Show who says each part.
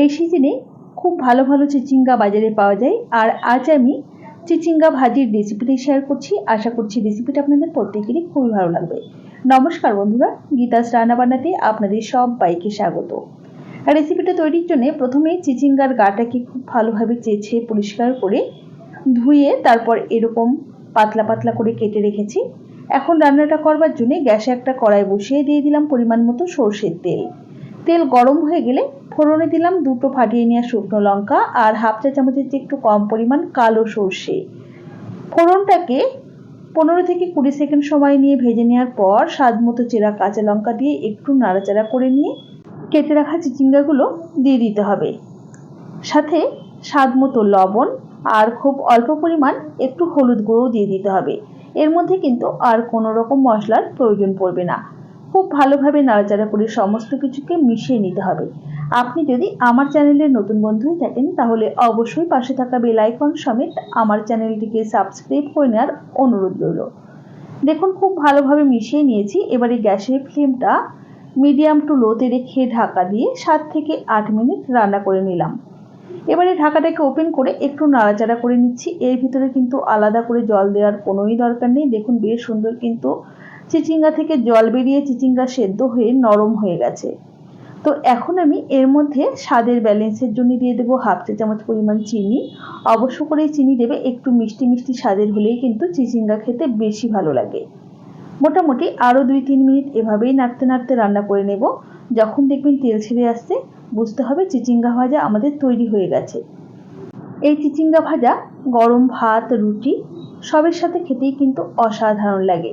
Speaker 1: এই সিজনে খুব ভালো ভালো চিচিঙ্গা বাজারে পাওয়া যায়। আর আজ আমি চিচিঙ্গা ভাজির রেসিপিটি শেয়ার করছি। আশা করছি রেসিপিটা আপনাদের প্রত্যেকেরই খুবই ভালো লাগবে। নমস্কার বন্ধুরা, গীতাস রান্নাবান্নাতে আপনাদের সব বাইকে স্বাগত। রেসিপিটা তৈরির জন্য প্রথমে চিচিঙ্গার গাটাকে খুব ভালোভাবে চেঁচে পরিষ্কার করে ধুয়ে তারপর এরকম পাতলা পাতলা করে কেটে রেখেছি। এখন রান্নাটা করবার জন্য গ্যাসে একটা কড়াই বসিয়ে দিয়ে দিলাম পরিমাণ মতো সর্ষের তেল। তেল গরম হয়ে গেলে ফোড়নে দিলাম দুটো ফাটিয়ে নেওয়া শুকনো লঙ্কা আর হাফ চা চামচের চেয়ে একটু কম পরিমাণ কালো সর্ষে। ফোড়নটাকে পনেরো থেকে কুড়ি সেকেন্ড সময় নিয়ে ভেজে নেওয়ার পর স্বাদ মতো চেরা কাঁচা লঙ্কা দিয়ে একটু নাড়াচাড়া করে নিয়ে কেটে রাখা চিচিঙ্গাগুলো দিয়ে দিতে হবে। সাথে স্বাদ মতো লবণ আর খুব অল্প পরিমাণ একটু হলুদ গুঁড়ো দিয়ে দিতে হবে। এর মধ্যে কিন্তু আর কোনো রকম মশলার প্রয়োজন পড়বে না। খুব ভালোভাবে নাড়াচাড়া করে সমস্ত কিছুকে মিশিয়ে নিতে হবে। আপনি যদি আমার চ্যানেলের নতুন বন্ধু হয়ে থাকেন, তাহলে অবশ্যই পাশে থাকা বেল আইকন সমেত আমার চ্যানেলটিকে সাবস্ক্রাইব করে নেওয়ার অনুরোধ রইল। দেখুন, খুব ভালোভাবে মিশিয়ে নিয়েছি। এবারে গ্যাসের ফ্লেমটা মিডিয়াম টু লোতে রেখে ঢাকা দিয়ে সাত থেকে আট মিনিট রান্না করে নিলাম। এবারে ঢাকাটাকে ওপেন করে একটু নাড়াচাড়া করে নিচ্ছি। এর ভিতরে কিন্তু আলাদা করে জল দেওয়ার কোনোই দরকার নেই। দেখুন, বেশ সুন্দর কিন্তু চিচিঙ্গা থেকে জল বেরিয়ে চিচিঙ্গা সেদ্ধ হয়ে নরম হয়ে গেছে। তো এখন আমি এর মধ্যে স্বাদের ব্যালেন্সের জন্য দিয়ে দেবো হাফ চা চামচ পরিমাণ চিনি। অবশ্য করে চিনি দেবে একটু মিষ্টি মিষ্টি স্বাদের হলেই কিন্তু চিচিঙ্গা খেতে বেশি ভালো লাগে। মোটামুটি আরও দুই তিন মিনিট এভাবেই নাড়তে নাড়তে রান্না করে নেব। যখন দেখবেন তেল ছেড়ে আসছে, বুঝতে হবে চিচিঙ্গা ভাজা আমাদের তৈরি হয়ে গেছে। এই চিচিঙ্গা ভাজা গরম ভাত, রুটি সবের সাথে খেতেই কিন্তু অসাধারণ লাগে।